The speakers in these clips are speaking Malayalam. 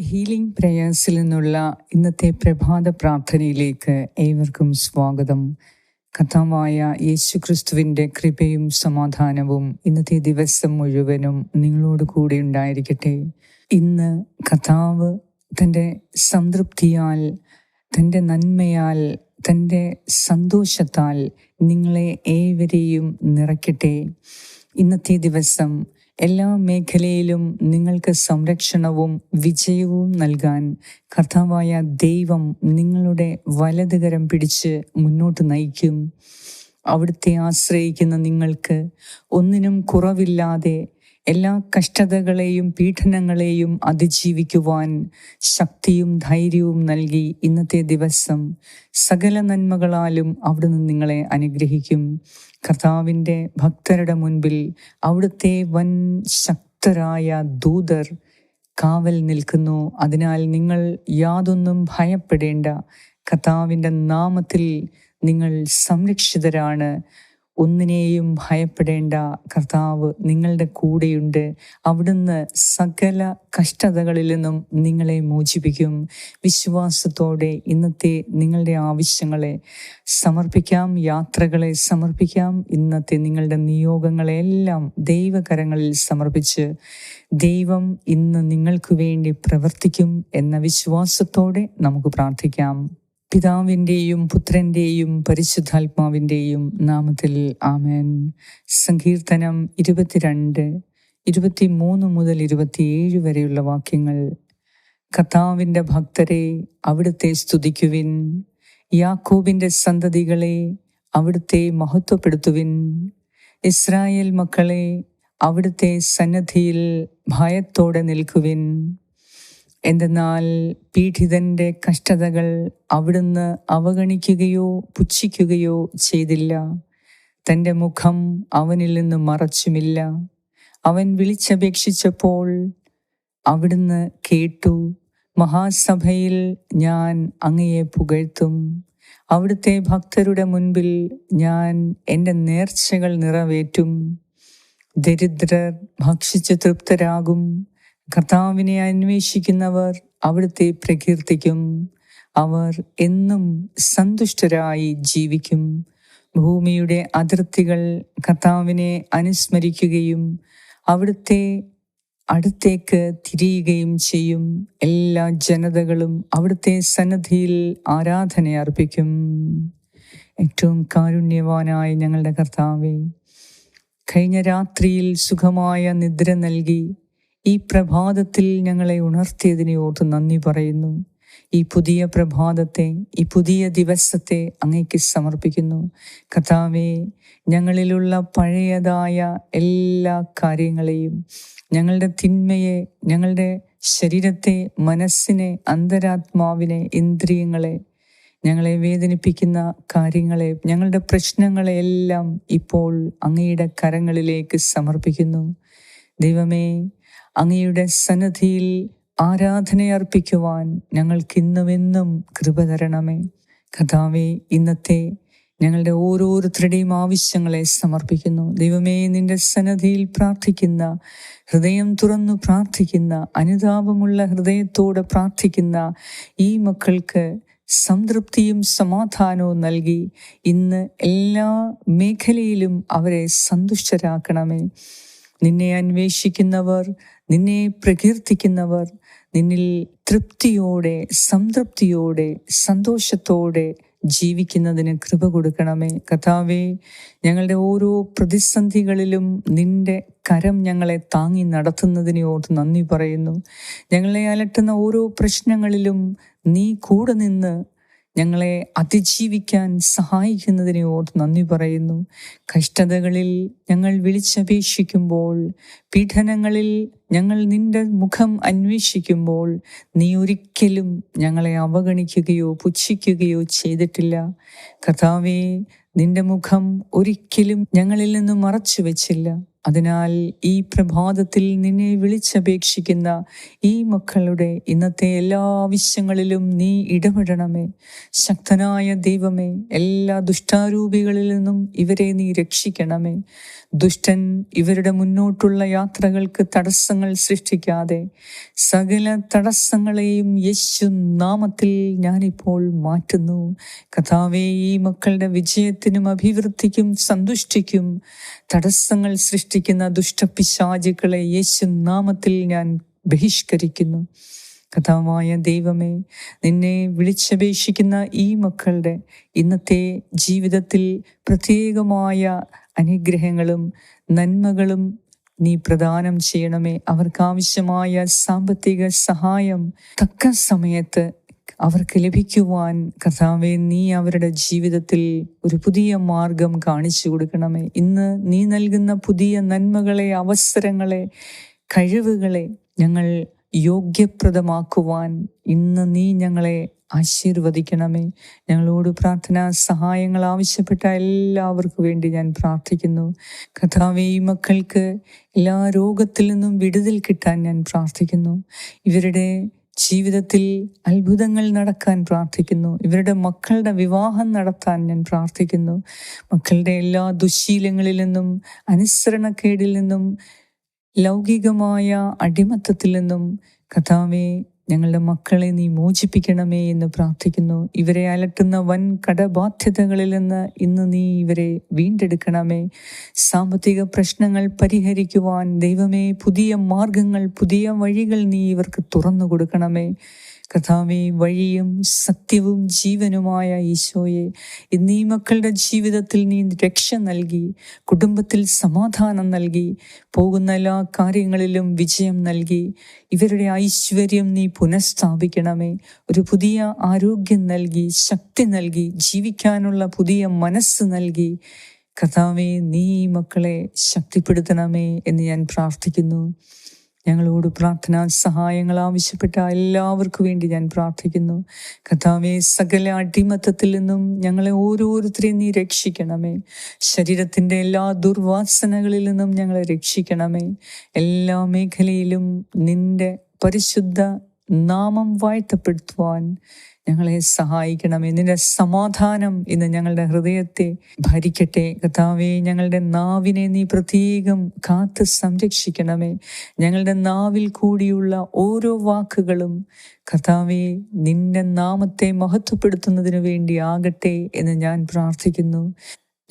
ഹീലിംഗ് പ്രേയേഴ്സിൽ നിന്നുള്ള ഇന്നത്തെ പ്രഭാത പ്രാർത്ഥനയിലേക്ക് ഏവർക്കും സ്വാഗതം. കഥാവായ യേശു ക്രിസ്തുവിന്റെ കൃപയും സമാധാനവും ഇന്നത്തെ ദിവസം മുഴുവനും നിങ്ങളോട് കൂടെ ഉണ്ടായിരിക്കട്ടെ. ഇന്ന് കഥാവ് തന്റെ സംതൃപ്തിയാൽ തന്റെ നന്മയാൽ തന്റെ സന്തോഷത്താൽ നിങ്ങളെ ഏവരെയും നിറയ്ക്കട്ടെ. ഇന്നത്തെ ദിവസം എല്ലാ മേഖലയിലും നിങ്ങൾക്ക് സംരക്ഷണവും വിജയവും നൽകാൻ കർത്താവായ ദൈവം നിങ്ങളുടെ വലതുകരം പിടിച്ച് മുന്നോട്ട് നയിക്കും. അവിടുത്തെ ആശ്രയിക്കുന്ന നിങ്ങൾക്ക് ഒന്നിനും കുറവില്ലാതെ എല്ലാ കഷ്ടതകളെയും പീഡനങ്ങളെയും അതിജീവിക്കുവാൻ ശക്തിയും ധൈര്യവും നൽകി ഇന്നത്തെ ദിവസം സകല നന്മകളാലും അവിടുന്ന് നിങ്ങളെ അനുഗ്രഹിക്കും. കർത്താവിന്റെ ഭക്തരുടെ മുൻപിൽ അവിടുത്തെ വൻ ശക്തരായ ദൂതർ കാവൽ നിൽക്കുന്നു. അതിനാൽ നിങ്ങൾ യാതൊന്നും ഭയപ്പെടേണ്ട. കർത്താവിന്റെ നാമത്തിൽ നിങ്ങൾ സംരക്ഷിതരാണ്. ഒന്നിനെയും ഭയപ്പെടേണ്ട കർത്താവ് നിങ്ങളുടെ കൂടെയുണ്ട്. അവിടുന്ന് സകല കഷ്ടതകളിൽ നിന്നും നിങ്ങളെ മോചിപ്പിക്കും. വിശ്വാസത്തോടെ ഇന്നത്തെ നിങ്ങളുടെ ആവശ്യങ്ങളെ സമർപ്പിക്കാം യാത്രകളെ സമർപ്പിക്കാം. ഇന്നത്തെ നിങ്ങളുടെ നിയോഗങ്ങളെല്ലാം ദൈവകരങ്ങളിൽ സമർപ്പിച്ച് ദൈവം ഇന്ന് നിങ്ങൾക്ക് വേണ്ടി പ്രവർത്തിക്കും എന്ന വിശ്വാസത്തോടെ നമുക്ക് പ്രാർത്ഥിക്കാം. പിതാവിന്റെയും പുത്രന്റെയും പരിശുദ്ധാത്മാവിന്റെയും നാമത്തിൽ ആമേൻ. സങ്കീർത്തനം ഇരുപത്തിരണ്ട് ഇരുപത്തിമൂന്ന് മുതൽ ഇരുപത്തിയേഴ് വരെയുള്ള വാക്യങ്ങൾ. കർത്താവിന്റെ ഭക്തരെ അവിടുത്തെ സ്തുതിക്കുവിൻ. യാക്കോബിന്റെ സന്തതികളെ അവിടുത്തെ മഹത്വപ്പെടുത്തുവിൻ. ഇസ്രായേൽ മക്കളെ അവിടുത്തെ സന്നദ്ധിയിൽ ഭയത്തോടെ നിൽക്കുവിൻ. എന്തെന്നാൽ പീഡിതന്റെ കഷ്ടതകൾ അവിടുന്ന് അവഗണിക്കുകയോ പുച്ഛിക്കുകയോ ചെയ്തില്ല. തന്റെ മുഖം അവനിൽ നിന്ന് മറച്ചുമില്ല. അവൻ വിളിച്ചപേക്ഷിച്ചപ്പോൾ അവിടുന്ന് കേട്ടു മഹാസഭയിൽ ഞാൻ അങ്ങയെ പുകഴ്ത്തും. അവിടുത്തെ ഭക്തരുടെ മുൻപിൽ ഞാൻ എന്റെ നേർച്ചകൾ നിറവേറ്റും. ദരിദ്രർ ഭക്ഷിച്ച് തൃപ്തരാകും. കർത്താവിനെ അന്വേഷിക്കുന്നവർ അവിടുത്തെ പ്രകീർത്തിക്കും. അവർ എന്നും സന്തുഷ്ടരായി ജീവിക്കും. ഭൂമിയുടെ അതിർത്തികൾ കർത്താവിനെ അനുസ്മരിക്കുകയും അവിടുത്തെ അടുത്തേക്ക് തിരിയുകയും ചെയ്യും. എല്ലാ ജനതകളും അവിടുത്തെ സന്നദ്ധിയിൽ ആരാധന അർപ്പിക്കും. ഏറ്റവും കാരുണ്യവാനായ ഞങ്ങളുടെ കർത്താവെ കഴിഞ്ഞ രാത്രിയിൽ സുഖമായ നിദ്ര നൽകി ഈ പ്രഭാതത്തിൽ ഞങ്ങളെ ഉണർത്തിയതിനെ ഓർത്ത് നന്ദി പറയുന്നു. ഈ പുതിയ പ്രഭാതത്തെ ഈ പുതിയ ദിവസത്തെ അങ്ങേക്ക് സമർപ്പിക്കുന്നു. കഥാവേ ഞങ്ങളിലുള്ള പഴയതായ എല്ലാ കാര്യങ്ങളെയും ഞങ്ങളുടെ തിന്മയെ ഞങ്ങളുടെ ശരീരത്തെ മനസ്സിനെ അന്തരാത്മാവിനെ ഇന്ദ്രിയങ്ങളെ ഞങ്ങളെ വേദനിപ്പിക്കുന്ന കാര്യങ്ങളെ ഞങ്ങളുടെ പ്രശ്നങ്ങളെ എല്ലാം ഇപ്പോൾ അങ്ങയുടെ കരങ്ങളിലേക്ക് സമർപ്പിക്കുന്നു. ദൈവമേ അങ്ങയുടെ സന്നദ്ധിയിൽ ആരാധനയർപ്പിക്കുവാൻ ഞങ്ങൾക്കിന്നുമെന്നും കൃപ തരണമേ. കഥാവെ ഇന്നത്തെ ഞങ്ങളുടെ ഓരോരുത്തരുടെയും ആവശ്യങ്ങളെ സമർപ്പിക്കുന്നു. ദൈവമേ നിന്റെ സന്നദ്ധിയിൽ പ്രാർത്ഥിക്കുന്ന ഹൃദയം തുറന്നു പ്രാർത്ഥിക്കുന്ന അനുതാപമുള്ള ഹൃദയത്തോടെ പ്രാർത്ഥിക്കുന്ന ഈ മക്കൾക്ക് സംതൃപ്തിയും സമാധാനവും നൽകി ഇന്ന് എല്ലാ മേഖലയിലും അവരെ സന്തുഷ്ടരാക്കണമേ. നിന്നെ അന്വേഷിക്കുന്നവർ നിന്നെ പ്രകീർത്തിക്കുന്നവർ നിന്നിൽ തൃപ്തിയോടെ സംതൃപ്തിയോടെ സന്തോഷത്തോടെ ജീവിക്കുന്നതിന് കൃപ കൊടുക്കണമേ. കഥാവേ ഞങ്ങളുടെ ഓരോ പ്രതിസന്ധികളിലും നിന്റെ കരം ഞങ്ങളെ താങ്ങി നടത്തുന്നതിനെ ഓർത്ത് നന്ദി പറയുന്നു. ഞങ്ങളെ അലട്ടുന്ന ഓരോ പ്രശ്നങ്ങളിലും നീ കൂടെ നിന്ന് ഞങ്ങളെ അതിജീവിക്കാൻ സഹായിക്കുന്നതിനെ ഓർത്ത് നന്ദി പറയുന്നു. കഷ്ടതകളിൽ ഞങ്ങൾ വിളിച്ചപേക്ഷിക്കുമ്പോൾ പീഡനങ്ങളിൽ ഞങ്ങൾ നിന്റെ മുഖം അന്വേഷിക്കുമ്പോൾ നീ ഒരിക്കലും ഞങ്ങളെ അവഗണിക്കുകയോ പുച്ഛിക്കുകയോ ചെയ്തിട്ടില്ല. കഥാവേ നിന്റെ മുഖം ഒരിക്കലും ഞങ്ങളിൽ നിന്ന് മറച്ചു വെച്ചില്ല അതിനാൽ ഈ പ്രഭാതത്തിൽ നിന്നെ വിളിച്ചപേക്ഷിക്കുന്ന ഈ മക്കളുടെ ഇന്നത്തെ എല്ലാ ആവശ്യങ്ങളിലും നീ ഇടപെടണമേ. ശക്തനായ ദൈവമേ എല്ലാ ദുഷ്ടാരൂപികളിൽ നിന്നും ഇവരെ നീ രക്ഷിക്കണമേ. ദുഷ്ടൻ ഇവരുടെ മുന്നോട്ടുള്ള യാത്രകൾക്ക് തടസ്സങ്ങൾ സൃഷ്ടിക്കാതെ സകല തടസ്സങ്ങളെയും യേശു നാമത്തിൽ ഞാനിപ്പോൾ മാറ്റുന്നു. കഥാവേ ഈ മക്കളുടെ വിജയത്തിനും അഭിവൃദ്ധിക്കും സന്തുഷ്ടിക്കും തടസ്സങ്ങൾ സൃഷ്ടിക്കുന്ന ദുഷ്ടപിശാചുക്കളെ യേശു നാമത്തിൽ ഞാൻ ബഹിഷ്കരിക്കുന്നു. കഥാവായ ദൈവമേ നിന്നെ വിളിച്ചപേക്ഷിക്കുന്ന ഈ മക്കളുടെ ഇന്നത്തെ ജീവിതത്തിൽ പ്രത്യേകമായ അനുഗ്രഹങ്ങളും നന്മകളും നീ പ്രദാനം ചെയ്യണമേ. അവർക്കാവശ്യമായ സാമ്പത്തിക സഹായം തക്ക സമയത്ത് അവർക്ക് ലഭിക്കുവാൻ കർത്താവെ നീ അവരുടെ ജീവിതത്തിൽ ഒരു പുതിയ മാർഗം കാണിച്ചു കൊടുക്കണമേ. ഇന്ന് നീ നൽകുന്ന പുതിയ നന്മകളെ അവസരങ്ങളെ കഴിവുകളെ ഞങ്ങൾ യോഗ്യപ്രദമാക്കുവാൻ ഇന്ന് നീ ഞങ്ങളെ ആശീർവദിക്കണമേ. ഞങ്ങളോട് പ്രാർത്ഥന സഹായങ്ങൾ ആവശ്യപ്പെട്ട എല്ലാവർക്കും വേണ്ടി ഞാൻ പ്രാർത്ഥിക്കുന്നു. കഥാവെ ഈ മക്കൾക്ക് എല്ലാ രോഗത്തിൽ നിന്നും വിടുതൽ കിട്ടാൻ ഞാൻ പ്രാർത്ഥിക്കുന്നു. ഇവരുടെ ജീവിതത്തിൽ അത്ഭുതങ്ങൾ നടക്കാൻ പ്രാർത്ഥിക്കുന്നു. ഇവരുടെ മക്കളുടെ വിവാഹം നടത്താൻ ഞാൻ പ്രാർത്ഥിക്കുന്നു. മക്കളുടെ എല്ലാ ദുശീലങ്ങളിൽ നിന്നും അനുസരണക്കേടിൽ നിന്നും ലൗകികമായ അടിമത്തത്തിൽ നിന്നും കഥാവെ ഞങ്ങളുടെ മക്കളെ നീ മോചിപ്പിക്കണമേ എന്ന് പ്രാർത്ഥിക്കുന്നു. ഇവരെ അലട്ടുന്ന വൻ കടബാധ്യതകളിൽ നിന്ന് ഇന്ന് നീ ഇവരെ വീണ്ടെടുക്കണമേ. സാമ്പത്തിക പ്രശ്നങ്ങൾ പരിഹരിക്കുവാൻ ദൈവമേ പുതിയ മാർഗങ്ങൾ പുതിയ വഴികൾ നീ ഇവർക്ക് തുറന്നു കൊടുക്കണമേ. കഥാവെ വഴിയും സത്യവും ജീവനുമായ ഈശോയെ ഇന്ന് ഈ മക്കളുടെ ജീവിതത്തിൽ നീ രക്ഷ നൽകി കുടുംബത്തിൽ സമാധാനം നൽകി പോകുന്ന എല്ലാ കാര്യങ്ങളിലും വിജയം നൽകി ഇവരുടെ ഐശ്വര്യം നീ പുനഃസ്ഥാപിക്കണമേ. ഒരു പുതിയ ആരോഗ്യം നൽകി ശക്തി നൽകി ജീവിക്കാനുള്ള പുതിയ മനസ്സ് നൽകി. കഥാവെ നീ മക്കളെ ശക്തിപ്പെടുത്തണമേ എന്ന് ഞാൻ പ്രാർത്ഥിക്കുന്നു. ഞങ്ങളോട് പ്രാർത്ഥനാ സഹായങ്ങൾ ആവശ്യപ്പെട്ട എല്ലാവർക്കും വേണ്ടി ഞാൻ പ്രാർത്ഥിക്കുന്നു. കഥാവെ സകല അടിമത്തത്തിൽ നിന്നും ഞങ്ങളെ ഓരോരുത്തരെയും നീ രക്ഷിക്കണമേ. ശരീരത്തിന്റെ എല്ലാ ദുർവാസനകളിൽ നിന്നും ഞങ്ങളെ രക്ഷിക്കണമേ. എല്ലാ മേഖലയിലും നിന്റെ പരിശുദ്ധ നാമം വാഴ്ത്തപ്പെടുത്തുവാൻ ഞങ്ങളെ സഹായിക്കണമേ. നിന്റെ സമാധാനം ഇന്ന് ഞങ്ങളുടെ ഹൃദയത്തെ ഭരിക്കട്ടെ. കർത്താവെ ഞങ്ങളുടെ നാവിനെ നീ പ്രത്യേകം കാത്ത് സംരക്ഷിക്കണമേ. ഞങ്ങളുടെ നാവിൽ കൂടിയുള്ള ഓരോ വാക്കുകളും കർത്താവെ നിന്റെ നാമത്തെ മഹത്വപ്പെടുത്തുന്നതിനു വേണ്ടി ആകട്ടെ എന്ന് ഞാൻ പ്രാർത്ഥിക്കുന്നു.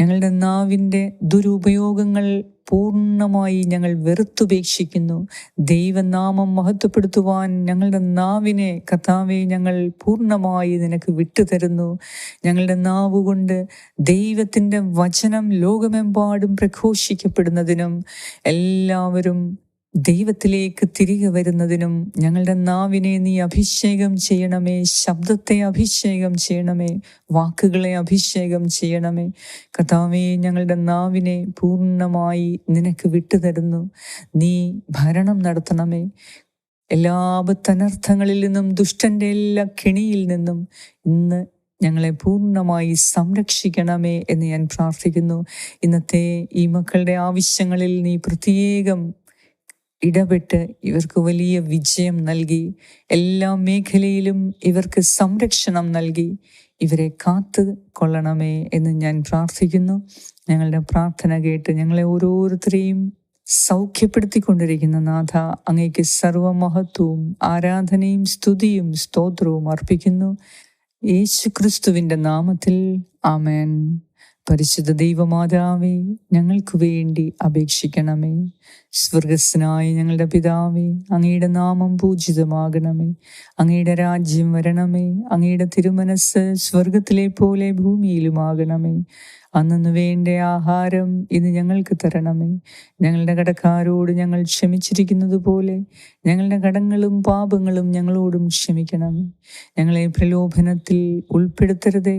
ഞങ്ങളുടെ നാവിന്റെ ദുരുപയോഗങ്ങൾ പൂർണമായി ഞങ്ങൾ വെറുത്തുപേക്ഷിക്കുന്നു. ദൈവനാമം മഹത്വപ്പെടുത്തുവാൻ ഞങ്ങളുടെ നാവിനെ കഥാവെ ഞങ്ങൾ പൂർണമായി നിനക്ക് വിട്ടുതരുന്നു. ഞങ്ങളുടെ നാവ് കൊണ്ട് ദൈവത്തിന്റെ വചനം ലോകമെമ്പാടും പ്രഘോഷിക്കപ്പെടുന്നതിനും എല്ലാവരും ദൈവത്തിലേക്ക് തിരികെ വരുന്നതിനും ഞങ്ങളുടെ നാവിനെ നീ അഭിഷേകം ചെയ്യണമേ ശബ്ദത്തെ അഭിഷേകം ചെയ്യണമേ വാക്കുകളെ അഭിഷേകം ചെയ്യണമേ. കഥാവേ ഞങ്ങളുടെ നാവിനെ പൂർണമായി നിനക്ക് വിട്ടുതരുന്നു. നീ ഭരണം നടത്തണമേ. എല്ലാ ആപത്തനർത്ഥങ്ങളിൽ നിന്നും ദുഷ്ടന്റെ എല്ലാ കെണിയിൽ നിന്നും ഇന്ന് ഞങ്ങളെ പൂർണമായി സംരക്ഷിക്കണമേ എന്ന് ഞാൻ പ്രാർത്ഥിക്കുന്നു. ഇന്നത്തെ ഈ മക്കളുടെ ആവശ്യങ്ങളിൽ നീ പ്രത്യേകം ഇടപെട്ട് ഇവർക്ക് വലിയ വിജയം നൽകി. എല്ലാ മേഖലയിലും ഇവർക്ക് സംരക്ഷണം നൽകി. ഇവരെ കാത്തു കൊള്ളണമേ എന്ന് ഞാൻ പ്രാർത്ഥിക്കുന്നു. ഞങ്ങളുടെ പ്രാർത്ഥന കേട്ട് ഞങ്ങളെ ഓരോരുത്തരെയും സൗഖ്യപ്പെടുത്തിക്കൊണ്ടിരിക്കുന്ന നാഥ അങ്ങേക്ക് സർവമഹത്വവും ആരാധനയും സ്തുതിയും സ്തോത്രവും അർപ്പിക്കുന്നു. യേശു ക്രിസ്തുവിന്റെ നാമത്തിൽ ആമേൻ. പരിശുദ്ധ ദൈവമാതാവേ ഞങ്ങൾക്ക് വേണ്ടി അപേക്ഷിക്കണമേ. സ്വർഗസ്നായ ഞങ്ങളുടെ പിതാവേ അങ്ങയുടെ നാമം പൂജിതമാകണമേ. അങ്ങയുടെ രാജ്യം വരണമേ. അങ്ങയുടെ തിരുമനസ് സ്വർഗത്തിലെ പോലെ ഭൂമിയിലുമാകണമേ. അന്നു വേണ്ട ആഹാരം ഇന്ന് ഞങ്ങൾക്ക് തരണമേ. ഞങ്ങളുടെ കടക്കാരോട് ഞങ്ങൾ ക്ഷമിച്ചിരിക്കുന്നത് പോലെ ഞങ്ങളുടെ കടങ്ങളും പാപങ്ങളും ഞങ്ങളോടും ക്ഷമിക്കണമേ. ഞങ്ങളെ പ്രലോഭനത്തിൽ ഉൾപ്പെടുത്തരുതേ.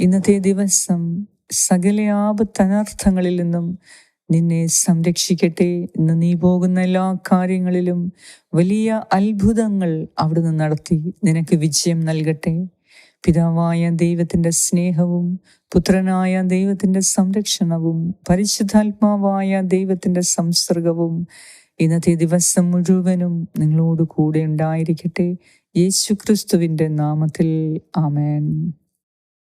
ഇന്നത്തെ ദിവസം സകല ആപത്തനർത്ഥങ്ങളിൽ നിന്നും നിന്നെ സംരക്ഷിക്കട്ടെ ഇന്ന് നീ പോകുന്ന എല്ലാ കാര്യങ്ങളിലും വലിയ അത്ഭുതങ്ങൾ അവിടുന്ന് നടത്തി നിനക്ക് വിജയം നൽകട്ടെ. പിതാവായ ദൈവത്തിന്റെ സ്നേഹവും പുത്രനായ ദൈവത്തിന്റെ സംരക്ഷണവും പരിശുദ്ധാത്മാവായ ദൈവത്തിന്റെ സംസർഗവും ഇന്നത്തെ ദിവസം മുഴുവനും നിങ്ങളോട് കൂടെ ഉണ്ടായിരിക്കട്ടെ. യേശു ക്രിസ്തുവിന്റെ നാമത്തിൽ. ആമേൻ.